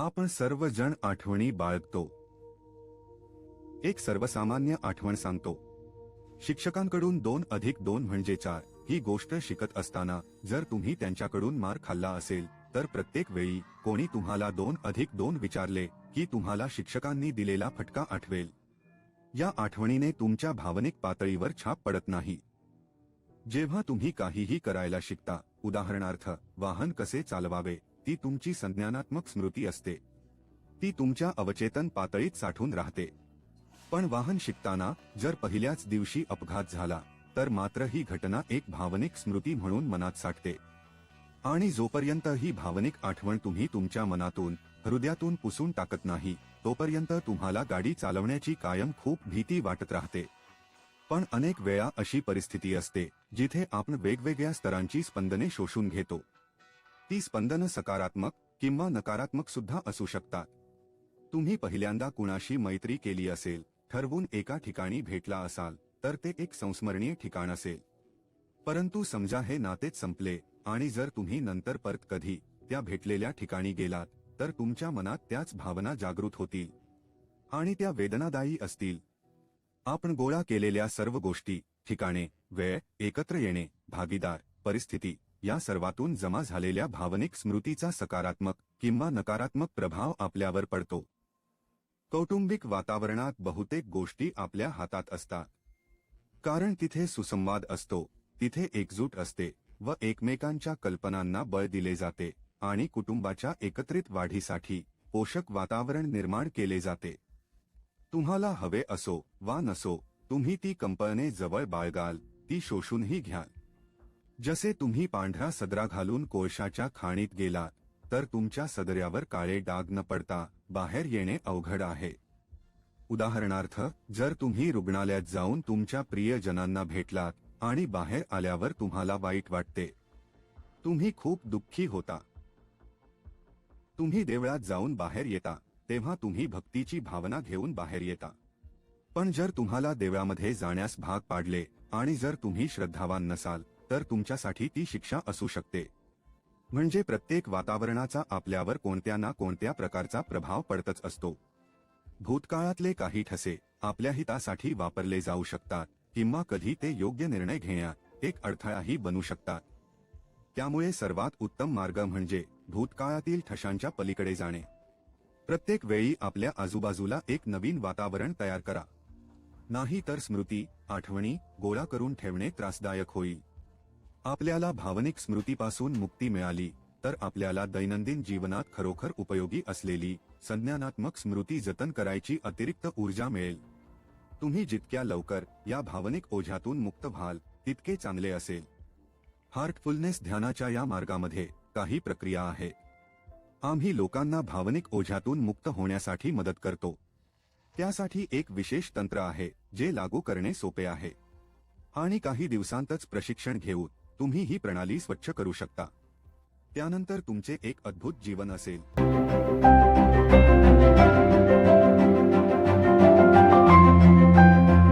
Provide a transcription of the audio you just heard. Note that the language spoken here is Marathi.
आपण सर्वजण आठवणी बाळगतो. एक सर्वसामान्य आठवण सांगतो. शिक्षकांकडून दोन अधिक दोन म्हणजे चार ही गोष्ट शिकत असताना जर तुम्ही त्यांच्याकडून मार खाल्ला असेल तर प्रत्येक वेळी कोणी तुम्हाला दोन अधिक दोन विचारले की तुम्हाला शिक्षकांनी दिलेला फटका आठवेल. या आठवणीने तुमच्या भावनिक पातळीवर छाप पडत नाही. जेव्हा तुम्ही काहीही करायला शिकता उदाहरणार्थ वाहन कसे चालवावे ती तुमची संज्ञानात्मक स्मृती असते. ती तुमच्या अवचेतन पातळीत साठून राहते. पण वाहन शिकताना जर पहिल्याच दिवशी अपघात झाला तर मात्र ही घटना एक भावनिक स्मृती म्हणून मनात साठते. आणि जोपर्यंत ही भावनिक आठवण तुम्ही तुमच्या मनातून हृदयातून पुसून टाकत नाही तोपर्यंत तुम्हाला गाडी चालवण्याची कायम खूप भीती वाटत राहते. पण अनेक वेळा अशी परिस्थिती असते जिथे आपण वेगवेगळ्या स्तरांची स्पंदने शोषून घेतो. ती स्पंदनं सकारात्मक किंवा नकारात्मक सुद्धा असू शकतात. तुम्ही पहिल्यांदा कुणाशी मैत्री केली असेल ठरवून एका ठिकाणी भेटला असाल तर ते एक संस्मरणीय ठिकाण असेल. परंतु समजा हे नातेच संपले आणि जर तुम्ही नंतर परत कधी त्या भेटलेल्या ठिकाणी गेलात तर तुमच्या मनात त्याच भावना जागृत होतील. आणि त्या वेदनादायी असतील. आपण गोळा केलेल्या सर्व गोष्टी ठिकाणे वेळ एकत्र येणे भागीदार परिस्थिती या सर्वातून जमा झालेल्या भावनिक स्मृतीचा सकारात्मक किंवा नकारात्मक प्रभाव आपल्यावर पडतो. कौटुंबिक वातावरणात बहुतेक गोष्टी आपल्या हातात असतात. कारण तिथे सुसंवाद असतो तिथे एकजूट असते व एकमेकांच्या कल्पनांना बळ दिले जाते आणि कुटुंबाच्या एकत्रित वाढीसाठी पोषक वातावरण निर्माण केले जाते. तुम्हाला हवे असो वा नसो तुम्ही ती कंपने जवळ बाळगाल ती शोषूनही घ्याल. जसे तुम्ही पांढरा सदरा घालून कोळशाच्या खाणीत गेलात तर तुमच्या सदऱ्यावर काळे डाग न पडता बाहेर येणे अवघड आहे. उदाहरणार्थ जर तुम्ही रुग्णालयात जाऊन तुमच्या प्रियजनांना भेटलात आणि बाहेर आल्यावर तुम्हाला वाईट वाटते. तुम्ही खूप दुःखी होता. तुम्ही देवळात जाऊन बाहेर येता तेव्हा तुम्ही भक्तीची भावना घेऊन बाहेर येता. पण जर तुम्हाला देवळामध्ये जाण्यास भाग पाडले आणि जर तुम्ही श्रद्धावान नसाल तर तुमच्यासाठी ती शिक्षा असू शकते. म्हणजे प्रत्येक वातावरणाचा आपल्यावर कोणत्या ना कोणत्या प्रकारचा प्रभाव पडतच असतो. भूतकाळातले काही ठसे आपल्या हितासाठी वापरले जाऊ शकतात किंवा कधी ते योग्य निर्णय घेण्यात एक अडथळाही बनू शकतात. त्यामुळे सर्वात उत्तम मार्ग म्हणजे भूतकाळातील ठशांच्या पलीकडे जाणे. प्रत्येक वेळी आपल्या आजूबाजूला एक नवीन वातावरण तयार करा. नाही तर स्मृती आठवणी गोळा करून ठेवणे त्रासदायक होईल. आपल्याला भावनिक स्मृतीपासून मुक्ती मिळाली तर आपल्याला दैनंदिन जीवनात खरोखर उपयोगी असलेली संज्ञानात्मक स्मृती जतन करायची अतिरिक्त ऊर्जा मिळेल. तुम्ही जितक्या लवकर या भावनिक ओझ्यातून मुक्त व्हाल तितके चांगले असेल. हार्टफुलनेस ध्यानाच्या या मार्गामध्ये काही प्रक्रिया आहे. आम्ही लोकांना भावनिक ओझ्यातून मुक्त होण्यासाठी मदत करतो. त्यासाठी एक विशेष तंत्र आहे जे लागू करणे सोपे आहे. आणि काही दिवसांतच प्रशिक्षण घेऊन तुम्ही ही प्रणाली स्वच्छ करू शकता. त्यानंतर तुमचे एक अद्भुत जीवन असेल.